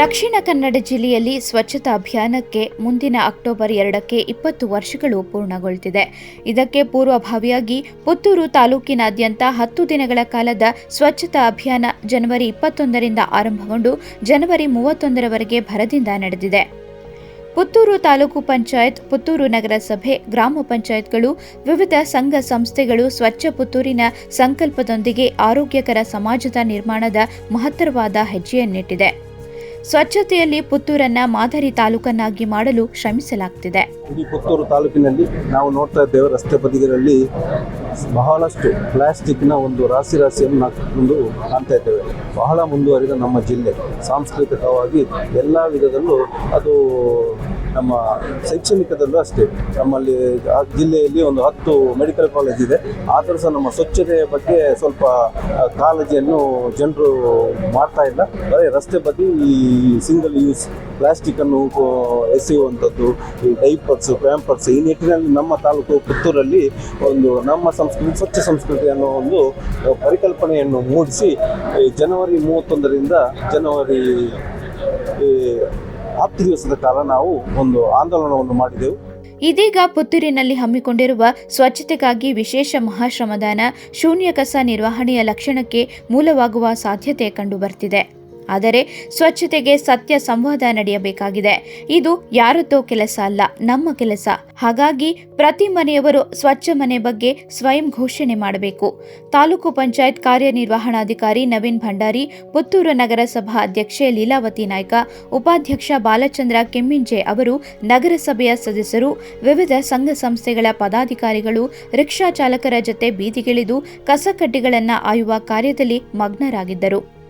ದಕ್ಷಿಣ ಕನ್ನಡ ಜಿಲ್ಲೆಯಲ್ಲಿ ಸ್ವಚ್ಛತಾ ಅಭಿಯಾನಕ್ಕೆ ಮುಂದಿನ ಅಕ್ಟೋಬರ್ ಎರಡಕ್ಕೆ ಇಪ್ಪತ್ತು ವರ್ಷಗಳು ಪೂರ್ಣಗೊಳ್ಳುತ್ತಿದೆ ಇದಕ್ಕೆ ಪೂರ್ವಭಾವಿಯಾಗಿ ಪುತ್ತೂರು ತಾಲೂಕಿನಾದ್ಯಂತ ಹತ್ತು ದಿನಗಳ ಕಾಲದ ಸ್ವಚ್ಛತಾ ಅಭಿಯಾನ ಜನವರಿ ಇಪ್ಪತ್ತೊಂದರಿಂದ ಆರಂಭಗೊಂಡು ಜನವರಿ ಮೂವತ್ತೊಂದರವರೆಗೆ ಭರದಿಂದ ನಡೆದಿದೆ. ಪುತ್ತೂರು ತಾಲೂಕು ಪಂಚಾಯತ್, ಪುತ್ತೂರು ನಗರಸಭೆ, ಗ್ರಾಮ ಪಂಚಾಯತ್ಗಳು, ವಿವಿಧ ಸಂಘ ಸಂಸ್ಥೆಗಳು ಸ್ವಚ್ಛ ಪುತ್ತೂರಿನ ಸಂಕಲ್ಪದೊಂದಿಗೆ ಆರೋಗ್ಯಕರ ಸಮಾಜದ ನಿರ್ಮಾಣದ ಮಹತ್ತರವಾದ ಹೆಜ್ಜೆಯನ್ನಿಟ್ಟಿದೆ. ಸ್ವಚ್ಛತೆಯಲ್ಲಿ ಪುತ್ತೂರನ್ನ ಮಾದರಿ ತಾಲೂಕನ್ನಾಗಿ ಮಾಡಲು ಶ್ರಮಿಸಲಾಗುತ್ತಿದೆ ಇಡೀ ಪುತ್ತೂರು ತಾಲೂಕಿನಲ್ಲಿ ನಾವು ನೋಡ್ತಾ ಇದ್ದೇವೆ, ರಸ್ತೆ ಬದಿಗಳಲ್ಲಿ ಬಹಳಷ್ಟು ಪ್ಲಾಸ್ಟಿಕ್ನ ಒಂದು ರಾಶಿ ರಾಶಿಯನ್ನು ಒಂದು ಕಾಣ್ತಾ ಇದ್ದೇವೆ. ಬಹಳ ಮುಂದುವರಿದ ನಮ್ಮ ಜಿಲ್ಲೆ. ಸಾಂಸ್ಕೃತಿಕವಾಗಿ ಎಲ್ಲ ವಿಧದಲ್ಲೂ ಅದು ನಮ್ಮ ಶೈಕ್ಷಣಿಕದಲ್ಲೂ ಅಷ್ಟೇ. ನಮ್ಮಲ್ಲಿ ಜಿಲ್ಲೆಯಲ್ಲಿ ಒಂದು ಹತ್ತು ಮೆಡಿಕಲ್ ಕಾಲೇಜ್ ಇದೆ. ಆದರೂ ಸಹ ನಮ್ಮ ಸ್ವಚ್ಛತೆಯ ಬಗ್ಗೆ ಸ್ವಲ್ಪ ಕಾಳಜಿಯನ್ನು ಜನರು ಮಾಡ್ತಾ ಇಲ್ಲ. ಅದೇ ರಸ್ತೆ ಬದಿ ಈ ಸಿಂಗಲ್ ಯೂಸ್ ಪ್ಲಾಸ್ಟಿಕ್ಕನ್ನು ಎಸೆಯುವಂಥದ್ದು, ಈ ಡೈಪರ್ಸ್ ಪ್ಯಾಂಪರ್ಸ್ ಈ ನಿಟ್ಟಿನಲ್ಲಿ ನಮ್ಮ ತಾಲೂಕು ಪುತ್ತೂರಲ್ಲಿ ಒಂದು ನಮ್ಮ ಸಂಸ್ಕೃತಿ, ಸ್ವಚ್ಛ ಸಂಸ್ಕೃತಿ ಅನ್ನೋ ಒಂದು ಪರಿಕಲ್ಪನೆಯನ್ನು ಮೂಡಿಸಿ ಜನವರಿ ಮೂವತ್ತೊಂದರಿಂದ ಜನವರಿ ಹತ್ತು ದಿವಸದ ಕಾಲ ನಾವು ಒಂದು ಆಂದೋಲನವನ್ನು ಮಾಡಿದೆವು. ಇದೀಗ ಪುತ್ತೂರಿನಲ್ಲಿ ಹಮ್ಮಿಕೊಂಡಿರುವ ಸ್ವಚ್ಛತೆಗಾಗಿ ವಿಶೇಷ ಮಹಾಶ್ರಮದಾನ ಶೂನ್ಯ ಕಸ ನಿರ್ವಹಣೆಯ ಲಕ್ಷಣಕ್ಕೆ ಮೂಲವಾಗುವ ಸಾಧ್ಯತೆ ಕಂಡುಬರ್ತಿದೆ. ಆದರೆ ಸ್ವಚ್ಛತೆಗೆ ಸತ್ಯ ಸಂವಾದ ನಡೆಯಬೇಕಾಗಿದೆ. ಇದು ಯಾರದ್ದೋ ಕೆಲಸ ಅಲ್ಲ, ನಮ್ಮ ಕೆಲಸ. ಹಾಗಾಗಿ ಪ್ರತಿ ಮನೆಯವರು ಸ್ವಚ್ಛ ಮನೆ ಬಗ್ಗೆ ಸ್ವಯಂ ಘೋಷಣೆ ಮಾಡಬೇಕು. ತಾಲೂಕು ಪಂಚಾಯತ್ ಕಾರ್ಯನಿರ್ವಹಣಾಧಿಕಾರಿ ನವೀನ್ ಭಂಡಾರಿ, ಪುತ್ತೂರು ನಗರಸಭಾ ಅಧ್ಯಕ್ಷೆ ಲೀಲಾವತಿ ನಾಯ್ಕ, ಉಪಾಧ್ಯಕ್ಷ ಬಾಲಚಂದ್ರ ಕೆಮ್ಮಿಂಜೆ ಅವರು, ನಗರಸಭೆಯ ಸದಸ್ಯರು, ವಿವಿಧ ಸಂಘ ಸಂಸ್ಥೆಗಳ ಪದಾಧಿಕಾರಿಗಳು, ರಿಕ್ಷಾ ಚಾಲಕರ ಜೊತೆ ಬೀದಿಗಿಳಿದು ಕಸಕಡ್ಡಿಗಳನ್ನು ಆಯುವ ಕಾರ್ಯದಲ್ಲಿ ಮಗ್ನರಾಗಿದ್ದರು.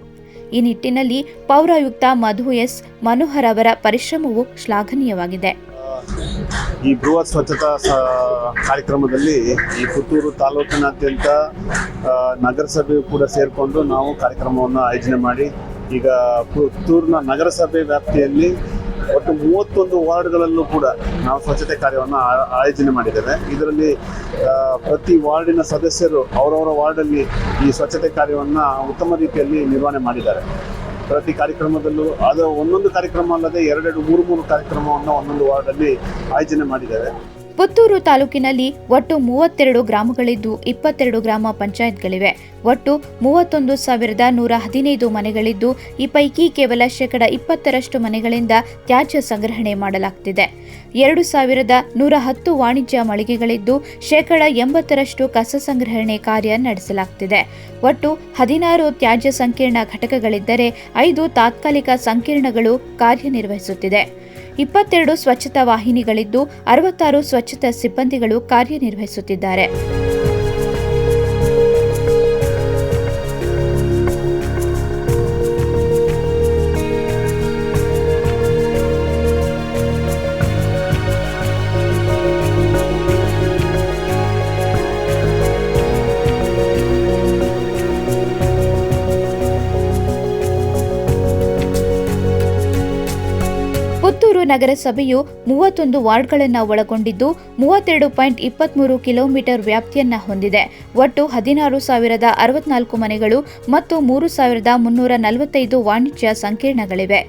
ಈ ನಿಟ್ಟಿನಲ್ಲಿ ಪೌರಾಯುಕ್ತ ಮಧು ಎಸ್ ಮನೋಹರ್ ಅವರ ಪರಿಶ್ರಮವು ಶ್ಲಾಘನೀಯವಾಗಿದೆ. ಈ ಬೃಹತ್ ಸ್ವಚ್ಛತಾ ಕಾರ್ಯಕ್ರಮದಲ್ಲಿ ಈ ಪುತ್ತೂರು ತಾಲೂಕಿನಾದ್ಯಂತ ನಗರಸಭೆ ಕೂಡ ಸೇರಿಕೊಂಡು ನಾವು ಕಾರ್ಯಕ್ರಮವನ್ನು ಆಯೋಜನೆ ಮಾಡಿ ಈಗ ಪುತ್ತೂರಿನ ನಗರಸಭೆ ವ್ಯಾಪ್ತಿಯಲ್ಲಿ ಒಟ್ಟು ಮೂವತ್ತೊಂದು ವಾರ್ಡ್ಗಳಲ್ಲೂ ಕೂಡ ನಾವು ಸ್ವಚ್ಛತೆ ಕಾರ್ಯವನ್ನು ಆಯೋಜನೆ ಮಾಡಿದ್ದೇವೆ. ಇದರಲ್ಲಿ ಪ್ರತಿ ವಾರ್ಡಿನ ಸದಸ್ಯರು ಅವರವರ ವಾರ್ಡಲ್ಲಿ ಈ ಸ್ವಚ್ಛತೆ ಕಾರ್ಯವನ್ನು ಉತ್ತಮ ರೀತಿಯಲ್ಲಿ ನಿರ್ವಹಣೆ ಮಾಡಿದ್ದಾರೆ. ಪ್ರತಿ ಕಾರ್ಯಕ್ರಮದಲ್ಲೂ, ಅದು ಒಂದೊಂದು ಕಾರ್ಯಕ್ರಮ ಅಲ್ಲದೆ ಎರಡೆರಡು ಮೂರು ಮೂರು ಕಾರ್ಯಕ್ರಮವನ್ನು ಒಂದೊಂದು ವಾರ್ಡಲ್ಲಿ ಆಯೋಜನೆ ಮಾಡಿದ್ದೇವೆ. ಪುತ್ತೂರು ತಾಲೂಕಿನಲ್ಲಿ ಒಟ್ಟು ಮೂವತ್ತೆರಡು ಗ್ರಾಮಗಳಿದ್ದು ಇಪ್ಪತ್ತೆರಡು ಗ್ರಾಮ ಪಂಚಾಯತ್ಗಳಿವೆ. ಒಟ್ಟು ಮೂವತ್ತೊಂದು ಸಾವಿರದ ನೂರ ಹದಿನೈದು ಮನೆಗಳಿದ್ದು, ಈ ಪೈಕಿ ಕೇವಲ ಶೇಕಡ ಇಪ್ಪತ್ತರಷ್ಟು ಮನೆಗಳಿಂದ ತ್ಯಾಜ್ಯ ಸಂಗ್ರಹಣೆ ಮಾಡಲಾಗುತ್ತಿದೆ ಎರಡು ಸಾವಿರದ ನೂರ ಹತ್ತು ವಾಣಿಜ್ಯ ಮಳಿಗೆಗಳಿದ್ದು ಶೇಕಡ ಎಂಬತ್ತರಷ್ಟು ಕಸ ಸಂಗ್ರಹಣೆ ಕಾರ್ಯ ನಡೆಸಲಾಗುತ್ತಿದೆ ಒಟ್ಟು ಹದಿನಾರು ತ್ಯಾಜ್ಯ ಸಂಕೀರ್ಣ ಘಟಕಗಳಿದ್ದರೆ ಐದು ತಾತ್ಕಾಲಿಕ ಸಂಕೀರ್ಣಗಳು ಕಾರ್ಯನಿರ್ವಹಿಸುತ್ತಿದೆ. ಇಪ್ಪತ್ತೆರಡು ಸ್ವಚ್ಛತಾ ವಾಹಿನಿಗಳಿದ್ದು ಅರವತ್ತಾರು ಸ್ವಚ್ಛತಾ ಸಿಬ್ಬಂದಿಗಳು ಕಾರ್ಯನಿರ್ವಹಿಸುತ್ತಿದ್ದಾರೆ. ಪುತ್ತೂರು ನಗರಸಭೆಯು ಮೂವತ್ತೊಂದು ವಾರ್ಡ್ಗಳನ್ನು ಒಳಗೊಂಡಿದ್ದು, ಮೂವತ್ತೆರಡು ಪಾಯಿಂಟ್ ಇಪ್ಪತ್ಮೂರು ಕಿಲೋಮೀಟರ್ ವ್ಯಾಪ್ತಿಯನ್ನ ಹೊಂದಿದೆ. ಒಟ್ಟು ಹದಿನಾರು ಸಾವಿರದ ಅರವತ್ನಾಲ್ಕು ಮನೆಗಳು ಮತ್ತು ಮೂರು ಸಾವಿರದ ಮುನ್ನೂರ ನಲವತ್ತೈದು ವಾಣಿಜ್ಯ ಸಂಕೀರ್ಣಗಳಿವೆ.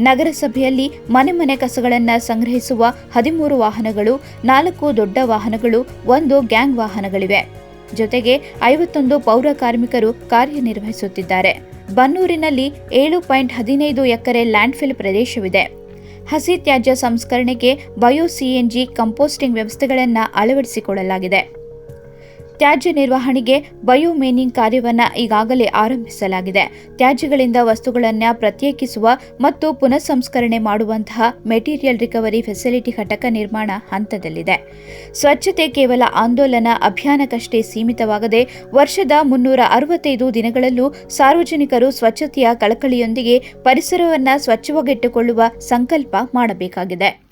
ನಗರಸಭೆಯಲ್ಲಿ ಮನೆ ಮನೆ ಕಸಗಳನ್ನು ಸಂಗ್ರಹಿಸುವ ಹದಿಮೂರು ವಾಹನಗಳು, ನಾಲ್ಕು ದೊಡ್ಡ ವಾಹನಗಳು, ಒಂದು ಗ್ಯಾಂಗ್ ವಾಹನಗಳಿವೆ. ಜೊತೆಗೆ ಐವತ್ತೊಂದು ಪೌರ ಕಾರ್ಮಿಕರು ಕಾರ್ಯನಿರ್ವಹಿಸುತ್ತಿದ್ದಾರೆ. ಬನ್ನೂರಿನಲ್ಲಿ ಏಳು ಪಾಯಿಂಟ್ ಹದಿನೈದು ಎಕರೆ ಲ್ಯಾಂಡ್ಫಿಲ್ ಪ್ರದೇಶವಿದೆ. ಹಸಿ ತ್ಯಾಜ್ಯ ಸಂಸ್ಕರಣೆಗೆ ಬಯೋ ಸಿಎನ್ಜಿ ಕಂಪೋಸ್ಟಿಂಗ್ ವ್ಯವಸ್ಥೆಗಳನ್ನು ಅಳವಡಿಸಿಕೊಳ್ಳಲಾಗಿದೆ. ತ್ಯಾಜ್ಯ ನಿರ್ವಹಣೆಗೆ ಬಯೋಮೇನಿಂಗ್ ಕಾರ್ಯವನ್ನು ಈಗಾಗಲೇ ಆರಂಭಿಸಲಾಗಿದೆ. ತ್ಯಾಜ್ಯಗಳಿಂದ ವಸ್ತುಗಳನ್ನು ಪ್ರತ್ಯೇಕಿಸುವ ಮತ್ತು ಪುನಃಸಂಸ್ಕರಣೆ ಮಾಡುವಂತಹ ಮೆಟೀರಿಯಲ್ ರಿಕವರಿ ಫೆಸಿಲಿಟಿ ಘಟಕ ನಿರ್ಮಾಣ ಹಂತದಲ್ಲಿದೆ. ಸ್ವಚ್ಛತೆ ಕೇವಲ ಆಂದೋಲನ ಅಭಿಯಾನಕ್ಕಷ್ಟೇ ಸೀಮಿತವಾಗದೆ ವರ್ಷದ ಮುನ್ನೂರ ಅರವತ್ತೈದು ದಿನಗಳಲ್ಲೂ ಸಾರ್ವಜನಿಕರು ಸ್ವಚ್ಛತೆಯ ಕಳಕಳಿಯೊಂದಿಗೆ ಪರಿಸರವನ್ನು ಸ್ವಚ್ಛವಾಗಿಟ್ಟುಕೊಳ್ಳುವ ಸಂಕಲ್ಪ ಮಾಡಬೇಕಾಗಿದೆ.